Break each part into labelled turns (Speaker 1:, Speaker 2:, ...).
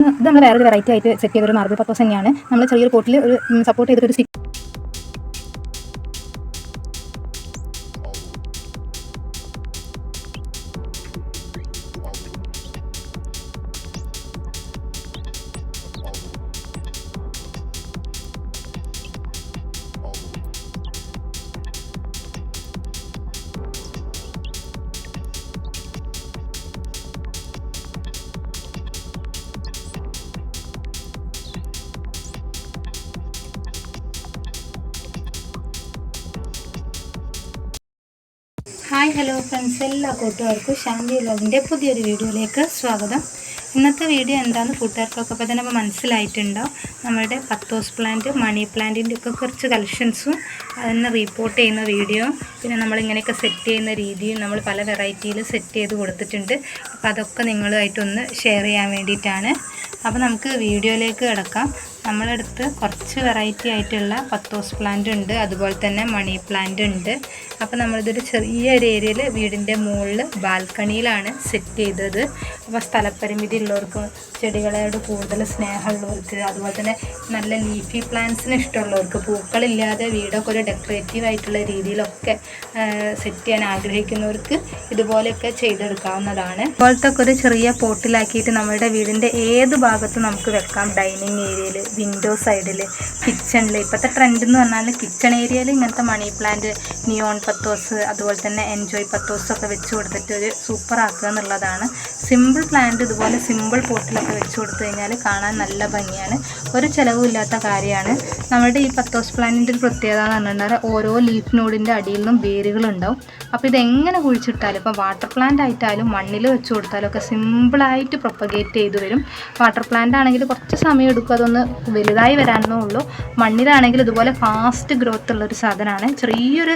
Speaker 1: ഇത് നമ്മൾ വേറൊരു വെറൈറ്റി ആയിട്ട് സെറ്റ് ചെയ്തൊരു മാർബിൾ പത്തോസ് തന്നെയാണ്. നമ്മൾ ചെറിയൊരു പോട്ടിൽ ഒരു സപ്പോർട്ട് ചെയ്തിട്ട് ഒരു ഹായ് ഹലോ ഫ്രണ്ട്സ്. എല്ലാ കൂട്ടുകാർക്കും ശാന്തി വ്ലോഗിന്റെ പുതിയൊരു വീഡിയോയിലേക്ക് സ്വാഗതം. ഇന്നത്തെ വീഡിയോ എന്താണെന്ന് കൂട്ടുകാർക്കൊക്കെ ഇപ്പോൾ തന്നെ മനസ്സിലായിട്ടുണ്ടോ? നമ്മുടെ പത്തോസ് പ്ലാന്റ് മണി പ്ലാന്റിന്റെ ഒക്കെ കുറച്ച് കളക്ഷൻസും അതിന് റിപ്പോർട്ട് ചെയ്യുന്ന വീഡിയോ പിന്നെ നമ്മളിങ്ങനെയൊക്കെ സെറ്റ് ചെയ്യുന്ന രീതിയും നമ്മൾ പല വെറൈറ്റിയിൽ സെറ്റ് ചെയ്ത് കൊടുത്തിട്ടുണ്ട്. അപ്പോൾ അതൊക്കെ നിങ്ങളുമായിട്ടൊന്ന് ഷെയർ ചെയ്യാൻ വേണ്ടിയിട്ടാണ്. അപ്പോൾ നമുക്ക് വീഡിയോയിലേക്ക് കിടക്കാം. നമ്മളടുത്ത് കുറച്ച് വെറൈറ്റി ആയിട്ടുള്ള പത്തോസ് പ്ലാന്റ് ഉണ്ട്. അതുപോലെ തന്നെ മണി പ്ലാന്റ് ഉണ്ട്. അപ്പോൾ നമ്മളിതൊരു ചെറിയൊരു ഏരിയയിൽ വീടിന്റെ മുകളിൽ ബാൽക്കണിയിലാണ് സെറ്റ് ചെയ്തത്. അപ്പോൾ സ്ഥലപരിമിതി ഉള്ളവർക്ക് ചെടികളോട് കൂടുതൽ സ്നേഹമുള്ളവർക്ക് അതുപോലെ തന്നെ നല്ല ലീഫി പ്ലാന്റ്സിന് ഇഷ്ടമുള്ളവർക്ക് പൂക്കളില്ലാതെ വീടൊക്കെ ഒരു ഡെക്കറേറ്റീവ് ആയിട്ടുള്ള രീതിയിലൊക്കെ സെറ്റ് ചെയ്യാൻ ആഗ്രഹിക്കുന്നവർക്ക് ഇതുപോലെയൊക്കെ ചെയ്തെടുക്കാവുന്നതാണ്. ഇതുപോലത്തെ ഒക്കെ ഒരു ചെറിയ പോട്ടിലാക്കിയിട്ട് നമ്മുടെ വീടിന്റെ ഏത് ഭാഗത്തും നമുക്ക് വെക്കാം. ഡൈനിങ് ഏരിയയിൽ വിൻഡോ സൈഡിൽ കിച്ചണിൽ ഇപ്പോഴത്തെ ട്രെൻഡ് എന്ന് പറഞ്ഞാൽ കിച്ചൺ ഏരിയയിൽ ഇങ്ങനത്തെ മണി പ്ലാന്റ് നിയോൺ പത്തോസ് അതുപോലെ തന്നെ എൻജോയ് പത്തോസ് ഒക്കെ വെച്ച് കൊടുത്തിട്ട് ഒരു സൂപ്പർ ആക്കുക എന്നുള്ളതാണ്. സിമ്പിൾ പ്ലാന്റ് ഇതുപോലെ സിമ്പിൾ പോട്ടിലൊക്കെ വെച്ച് കൊടുത്തു കഴിഞ്ഞാൽ കാണാൻ നല്ല ഭംഗിയാണ്. ഒരു ചിലവും ഇല്ലാത്ത കാര്യമാണ്. നമ്മുടെ ഈ പത്തോസ് പ്ലാന്റിന്റെ ഒരു പ്രത്യേകത എന്ന് പറഞ്ഞിട്ടുണ്ടെങ്കിൽ ഓരോ ലീഫ് നോഡിന്റെ അടിയിൽ നിന്നും വേരുകളുണ്ടാവും അപ്പോൾ ഇതെങ്ങനെ കുഴിച്ചിട്ടാലും ഇപ്പോൾ വാട്ടർ പ്ലാന്റ് ആയിട്ടാലും മണ്ണിൽ വെച്ച് കൊടുത്താലും ഒക്കെ സിമ്പിളായിട്ട് പ്രൊപ്പഗേറ്റ് ചെയ്ത് വരും. വാട്ടർ പ്ലാന്റ് ആണെങ്കിൽ കുറച്ച് സമയം എടുക്കും. അതൊന്ന് വലുതായി വരാനേ ഉള്ളൂ. മണ്ണിലാണെങ്കിൽ ഇതുപോലെ ഫാസ്റ്റ് ഗ്രോത്ത് ഉള്ള ഒരു സാധനമാണ്. ചെറിയൊരു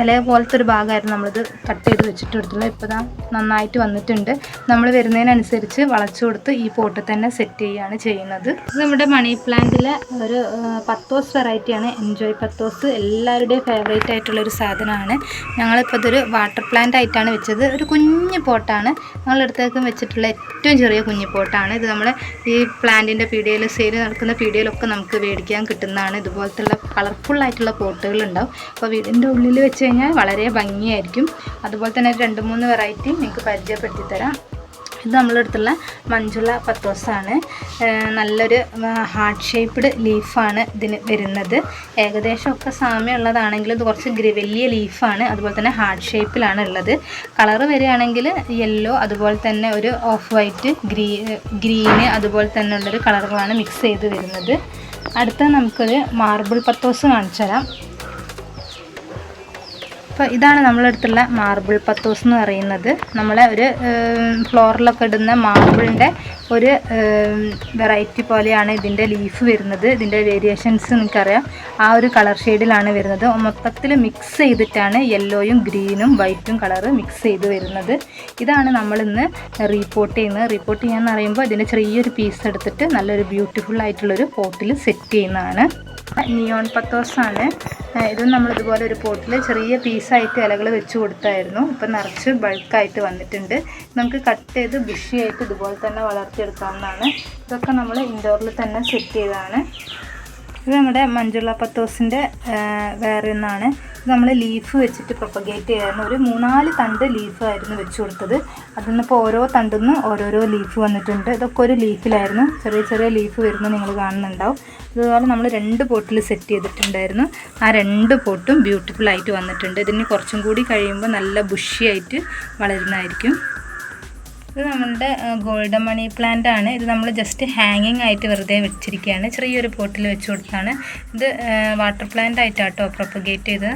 Speaker 1: ഇല പോലത്തെ ഒരു ഭാഗമായിരുന്നു നമ്മളിത് കട്ട് ചെയ്ത് വെച്ചിട്ട് എടുത്തുള്ളത് ഇപ്പോൾ ഇതാ നന്നായിട്ട് വന്നിട്ടുണ്ട്. നമ്മൾ വരുന്നതിനനുസരിച്ച് വളച്ചു കൊടുത്ത് ഈ പോട്ടിൽ തന്നെ സെറ്റ് ചെയ്യുകയാണ് ചെയ്യുന്നത്. ഇത് നമ്മുടെ മണി പ്ലാന്റിലെ ഒരു പത്തോസ് വെറൈറ്റിയാണ് എൻജോയ് പത്തോസ് എല്ലാവരുടെയും ഫേവറേറ്റ് ആയിട്ടുള്ളൊരു സാധനമാണ്. ഞങ്ങളിപ്പോൾ ഇതൊരു വാട്ടർ പ്ലാന്റ് ആയിട്ടാണ് വെച്ചത്. ഒരു കുഞ്ഞു പോട്ടാണ് ഞങ്ങളെടുത്തേക്കും വെച്ചിട്ടുള്ള ഏറ്റവും ചെറിയ കുഞ്ഞു പോട്ടാണ് ഇത് നമ്മൾ ഈ പ്ലാന്റിന്റെ പീടികയിൽ സെയിൽ നടക്കുന്ന പീടികയിലൊക്കെ നമുക്ക് മേടിക്കാൻ കിട്ടുന്നതാണ്. ഇതുപോലത്തുള്ള കളർഫുൾ ആയിട്ടുള്ള പോട്ടുകൾ ഉണ്ടാവും അപ്പോൾ വീടിന്റെ ഉള്ളിൽ വെച്ച് കഴിഞ്ഞാൽ വളരെ ഭംഗിയായിരിക്കും. അതുപോലെ തന്നെ രണ്ട് മൂന്ന് വെറൈറ്റി നിങ്ങൾക്ക് പരിചയപ്പെടുത്തി തരാം ഇത് നമ്മളെടുത്തുള്ള മഞ്ജുള പത്തോസാണ്. നല്ലൊരു ഹാർട്ട് ഷേപ്പ്ഡ് ലീഫാണ് ഇതിന് വരുന്നത്. ഏകദേശം ഒക്കെ സാമ്യമുള്ളതാണെങ്കിലും ഇത് കുറച്ച് ഗ്രി വലിയ ലീഫാണ് അതുപോലെ തന്നെ ഹാർട്ട് ഷേപ്പിലാണ് ഉള്ളത് കളർ വരികയാണെങ്കിൽ യെല്ലോ അതുപോലെ തന്നെ ഒരു ഓഫ് വൈറ്റ് ഗ്രീ ഗ്രീന് അതുപോലെ തന്നെ ഉള്ളൊരു കളറുകളാണ് മിക്സ് ചെയ്ത് വരുന്നത്. അടുത്ത നമുക്കൊരു മാർബിൾ പത്തോസ് കാണിച്ചു തരാം അപ്പോൾ ഇതാണ് നമ്മളെടുത്തുള്ള മാർബിൾ പത്തോസ് എന്ന് പറയുന്നത്. നമ്മളെ ഒരു ഫ്ലോറിലൊക്കെ ഇടുന്ന മാർബിളിന്റെ ഒരു വെറൈറ്റി പോലെയാണ് ഇതിന്റെ ലീഫ് വരുന്നത്. ഇതിന്റെ വേരിയേഷൻസ് നിങ്ങൾക്കറിയാം. ആ ഒരു കളർ ഷെയ്ഡിലാണ് വരുന്നത്. മൊത്തത്തിൽ മിക്സ് ചെയ്തിട്ടാണ് യെല്ലോയും ഗ്രീനും വൈറ്റും കളറ് മിക്സ് ചെയ്ത് വരുന്നത്. ഇതാണ് നമ്മളിന്ന് റീപ്പോർട്ട് ചെയ്യുന്നത്. റീപ്പോർട്ട് ചെയ്യാന്ന് പറയുമ്പോൾ ഇതിന്റെ ചെറിയൊരു പീസ് എടുത്തിട്ട് നല്ലൊരു ബ്യൂട്ടിഫുൾ ആയിട്ടുള്ളൊരു പോട്ടിൽ സെറ്റ് ചെയ്യുന്നതാണ്. നിയോൺ പത്തോസാണ് ഇതും നമ്മൾ ഇതുപോലെ ഒരു പോട്ടിൽ ചെറിയ പീസായിട്ട് ഇലകൾ വെച്ച് കൊടുത്തായിരുന്നു. ഇപ്പം നിറച്ച് ബൾക്കായിട്ട് വന്നിട്ടുണ്ട്. നമുക്ക് കട്ട് ചെയ്ത് ബുഷിയായിട്ട് ഇതുപോലെ തന്നെ വളർത്തിയെടുക്കാവുന്നതാണ്. ഇതൊക്കെ നമ്മൾ ഇൻഡോറിൽ തന്നെ സെറ്റ് ചെയ്തതാണ്. ഇത് നമ്മുടെ മഞ്ജുള പത്തോസിന്റെ വേറെ ഒന്നാണ്. നമ്മൾ ലീഫ് വെച്ചിട്ട് പ്രൊപ്പഗേറ്റ് ചെയ്യായിരുന്നു ഒരു മൂന്നാൽ തണ്ട് ലീഫായിരുന്നു വെച്ച് കൊടുത്തത്. അതിൽ നിന്നിപ്പോൾ ഓരോ തണ്ടിൽ നിന്ന് ഓരോരോ ലീഫ് വന്നിട്ടുണ്ട്. ഇതൊക്കെ ഒരു ലീഫിലായിരുന്നു ചെറിയ ചെറിയ ലീഫ് വരുന്നത് നിങ്ങൾ കാണുന്നുണ്ടാവും. അതുപോലെ നമ്മൾ രണ്ട് പോട്ടിൽ സെറ്റ് ചെയ്തിട്ടുണ്ടായിരുന്നു. ആ രണ്ട് പോട്ടും ബ്യൂട്ടിഫുൾ ആയിട്ട് വന്നിട്ടുണ്ട്. ഇതിന് കുറച്ചും കൂടി കഴിയുമ്പോൾ നല്ല ബുഷിയായിട്ട് വളരുന്നതായിരിക്കും. ഇത് നമ്മളുടെ ഗോൾഡൻ മണി പ്ലാന്റ് ആണ്. ഇത് നമ്മൾ ജസ്റ്റ് ഹാങ്ങിങ് ആയിട്ട് വെറുതെ വെച്ചിരിക്കുകയാണ് ചെറിയൊരു പോട്ടിൽ വെച്ച് കൊടുത്താണ്. ഇത് വാട്ടർ പ്ലാന്റ് ആയിട്ടാട്ടോ പ്രൊപ്പഗേറ്റ് ചെയ്ത്.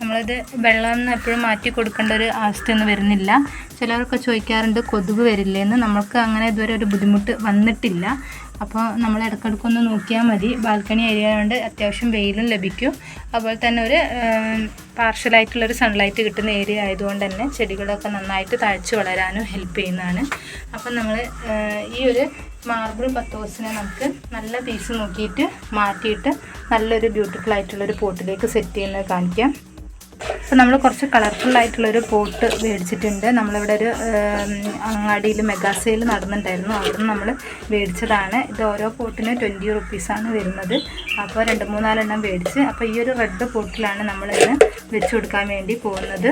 Speaker 1: നമ്മളിത് വെള്ളം എപ്പോഴും മാറ്റി കൊടുക്കേണ്ട ഒരു അവസ്ഥയൊന്നും വരുന്നില്ല. ചിലവർക്ക് ചോദിക്കാറുണ്ട് കൊതുക് വരില്ലേന്ന്. നമ്മൾക്ക് അങ്ങനെ ഇതുവരെ ഒരു ബുദ്ധിമുട്ട് വന്നിട്ടില്ല. അപ്പോൾ നമ്മൾ ഇടയ്ക്കിടയ്ക്കൊന്ന് നോക്കിയാൽ മതി. ബാൽക്കണി ഏരിയ കൊണ്ട് അത്യാവശ്യം വെയിലും ലഭിക്കും. അതുപോലെ തന്നെ ഒരു പാർഷ്യലായിട്ടുള്ളൊരു സൺലൈറ്റ് കിട്ടുന്ന ഏരിയ ആയതുകൊണ്ട് തന്നെ ചെടികളൊക്കെ നന്നായിട്ട് തഴച്ച് വളരാനും ഹെൽപ്പ് ചെയ്യുന്നതാണ്. അപ്പം നമ്മൾ ഈ ഒരു മാർബിൾ പത്തോസിനെ നമുക്ക് നല്ല പീസ് നോക്കിയിട്ട് മാറ്റിയിട്ട് നല്ലൊരു ബ്യൂട്ടിഫുൾ ആയിട്ടുള്ളൊരു പോട്ടിലേക്ക് സെറ്റ് ചെയ്യുന്നത് കാണിക്കാം. അപ്പോൾ നമ്മൾ കുറച്ച് കളർഫുൾ ആയിട്ടുള്ളൊരു പോട്ട് മേടിച്ചിട്ടുണ്ട്. നമ്മളിവിടെ ഒരു അങ്ങാടിയിൽ മെഗാ സെയിൽ നടന്നിട്ടുണ്ടായിരുന്നു. അവിടുന്ന് നമ്മൾ മേടിച്ചതാണ്. ഇത് ഓരോ പോട്ടിന് ട്വന്റി റുപ്പീസാണ് വരുന്നത്. അപ്പോൾ രണ്ട് മൂന്നാലെണ്ണം മേടിച്ച് അപ്പോൾ ഈ ഒരു റെഡ് പോട്ടിലാണ് നമ്മളിന്ന് വെച്ച് കൊടുക്കാൻ വേണ്ടി പോകുന്നത്.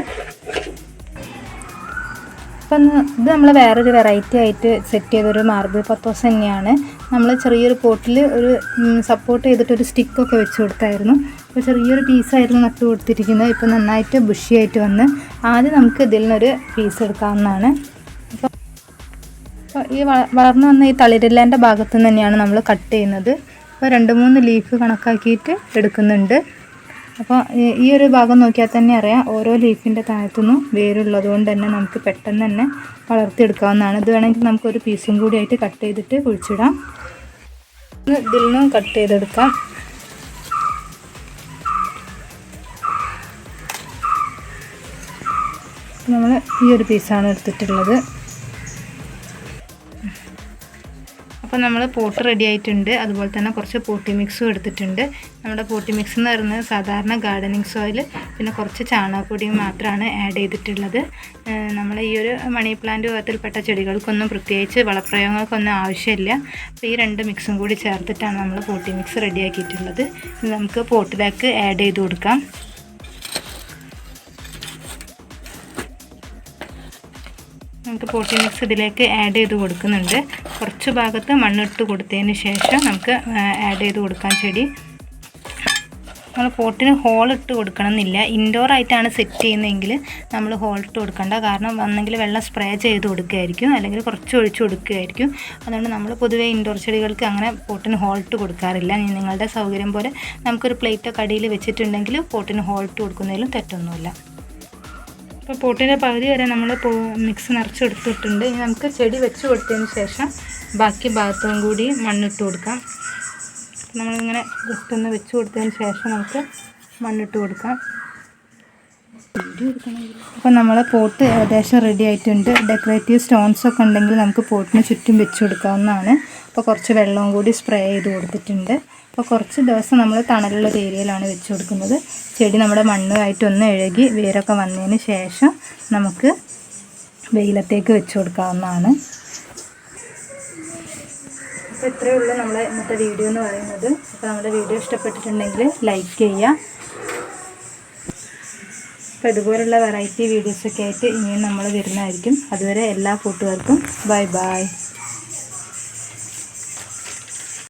Speaker 1: അപ്പം ഇത് നമ്മൾ വേറൊരു വെറൈറ്റി ആയിട്ട് സെറ്റ് ചെയ്തൊരു മാർബിൾ പത്തോസ് തന്നെയാണ്. നമ്മൾ ചെറിയൊരു പോട്ടിൽ ഒരു സപ്പോർട്ട് ചെയ്തിട്ട് ഒരു സ്റ്റിക്കൊക്കെ വെച്ച് കൊടുത്തായിരുന്നു. അപ്പോൾ ചെറിയൊരു പീസായിരുന്നു നട്ട് കൊടുത്തിരിക്കുന്നത്. ഇപ്പോൾ നന്നായിട്ട് ബുഷിയായിട്ട് വന്ന് ആദ്യം നമുക്ക് ഇതിൽ നിന്നൊരു പീസ് എടുക്കാവുന്നതാണ്. അപ്പോൾ അപ്പോൾ ഈ വള- വളർന്നു വന്ന ഈ തളിരില്ലേന്റെ ഭാഗത്തു നിന്ന് തന്നെയാണ് നമ്മൾ കട്ട് ചെയ്യുന്നത്. അപ്പോൾ രണ്ട് മൂന്ന് ലീഫ് കണക്കാക്കിയിട്ട് എടുക്കുന്നുണ്ട്. അപ്പോൾ ഈ- ഒരു ഭാഗം നോക്കിയാൽ തന്നെ അറിയാം ഓരോ ലീഫിന്റെ താഴത്തുനിന്നും വേരുള്ളത് കൊണ്ട് തന്നെ നമുക്ക് പെട്ടെന്ന് തന്നെ വളർത്തിയെടുക്കാവുന്നതാണ്. ഇത് വേണമെങ്കിൽ നമുക്കൊരു പീസും കൂടി ആയിട്ട് കട്ട് ചെയ്തിട്ട് കുഴിച്ചിടാം. ഇതിൽ നിന്നും കട്ട് ചെയ്തെടുക്കാം. നമ്മൾ ഈ ഒരു പീസാണ് എടുത്തിട്ടുള്ളത്. അപ്പോൾ നമ്മൾ പോട്ട് റെഡി ആയിട്ടുണ്ട്. അതുപോലെ തന്നെ കുറച്ച് പോട്ടി മിക്സും എടുത്തിട്ടുണ്ട്. നമ്മുടെ പോട്ടി മിക്സ് എന്ന് പറയുന്നത് സാധാരണ ഗാർഡനിങ് സോയിൽ പിന്നെ കുറച്ച് ചാണകപ്പൊടിയും മാത്രമാണ് ആഡ് ചെയ്തിട്ടുള്ളത്. നമ്മൾ ഈ ഒരു മണി പ്ലാന്റ് വിധത്തിൽപ്പെട്ട ചെടികൾക്കൊന്നും പ്രത്യേകിച്ച് വളപ്രയോഗങ്ങൾക്കൊന്നും ആവശ്യമില്ല. അപ്പോൾ ഈ രണ്ട് മിക്സും കൂടി ചേർത്തിട്ടാണ് നമ്മൾ പോട്ടി മിക്സ് റെഡിയാക്കിയിട്ടുള്ളത് നമുക്ക് പോട്ടിലേക്ക് ആഡ് ചെയ്ത് കൊടുക്കാം. നമുക്ക് പോട്ടി മിക്സ് ഇതിലേക്ക് ആഡ് ചെയ്ത് കൊടുക്കുന്നുണ്ട്. കുറച്ച് ഭാഗത്ത് മണ്ണിട്ട് കൊടുത്തതിന് ശേഷം നമുക്ക് ആഡ് ചെയ്ത് കൊടുക്കാം ചെടി. നമ്മൾ പോട്ടിന് ഹോൾ ഇട്ട് കൊടുക്കണം എന്നില്ല ഇൻഡോർ ആയിട്ടാണ് സെറ്റ് ചെയ്യുന്നതെങ്കിൽ നമ്മൾ ഹോൾ ഇട്ട് കൊടുക്കണ്ട. കാരണം വന്നെങ്കിൽ വെള്ളം സ്പ്രേ ചെയ്ത് കൊടുക്കുകയായിരിക്കും. അല്ലെങ്കിൽ കുറച്ച് ഒഴിച്ച് കൊടുക്കുകയായിരിക്കും. അതുകൊണ്ട് നമ്മൾ പൊതുവേ ഇൻഡോർ ചെടികൾക്ക് അങ്ങനെ പോട്ടിന് ഹോൾ ഇട്ട് കൊടുക്കാറില്ല. നിങ്ങളുടെ സൗകര്യം പോലെ നമുക്കൊരു പ്ലേറ്റോ കടിയിൽ വെച്ചിട്ടുണ്ടെങ്കിൽ പോട്ടിന് ഹോൾ ഇട്ട് കൊടുക്കുന്നതിലും തെറ്റൊന്നുമില്ല. അപ്പോൾ പോട്ടിന്റെ പകുതി വരെ നമ്മൾ മിക്സ് നിറച്ച് കൊടുത്തിട്ടുണ്ട് ഇനി നമുക്ക് ചെടി വെച്ച് കൊടുത്തതിന് ശേഷം ബാക്കി ഭാഗത്തും കൂടി മണ്ണിട്ട് കൊടുക്കാം. നമ്മളിങ്ങനെ ജസ്റ്റ് ഒന്ന് വെച്ച് കൊടുത്തതിന് ശേഷം നമുക്ക് മണ്ണിട്ട് കൊടുക്കാം. അപ്പോൾ നമ്മളെ പോട്ട് ഏകദേശം റെഡി ആയിട്ടുണ്ട്. ഡെക്കറേറ്റീവ് സ്റ്റോൺസ് ഒക്കെ ഉണ്ടെങ്കിൽ നമുക്ക് പോട്ടിന് ചുറ്റും വെച്ച് കൊടുക്കാവുന്നതാണ്. അപ്പോൾ കുറച്ച് വെള്ളവും കൂടി സ്പ്രേ ചെയ്ത് കൊടുത്തിട്ടുണ്ട്. അപ്പോൾ കുറച്ച് ദിവസം നമ്മൾ തണലുള്ള ഒരു ഏരിയയിലാണ് വെച്ച് കൊടുക്കുന്നത്. ചെടി നമ്മുടെ മണ്ണുമായിട്ടൊന്ന് ഇഴകി വേരൊക്കെ വന്നതിന് ശേഷം നമുക്ക് വെയിലത്തേക്ക് വെച്ച് കൊടുക്കാവുന്നതാണ്. അപ്പോൾ ഇത്രയേ ഉള്ളൂ നമ്മളെ ഇന്നത്തെ വീഡിയോ എന്ന് പറയുന്നത്. അപ്പോൾ നമ്മുടെ വീഡിയോ ഇഷ്ടപ്പെട്ടിട്ടുണ്ടെങ്കിൽ ലൈക്ക് ചെയ്യുക. അപ്പോൾ ഇതുപോലുള്ള വെറൈറ്റി വീഡിയോസൊക്കെ ആയിട്ട് ഇനിയും നമ്മൾ വരുന്നതായിരിക്കും. അതുവരെ എല്ലാ കൂട്ടുകാർക്കും ബൈ ബൈ.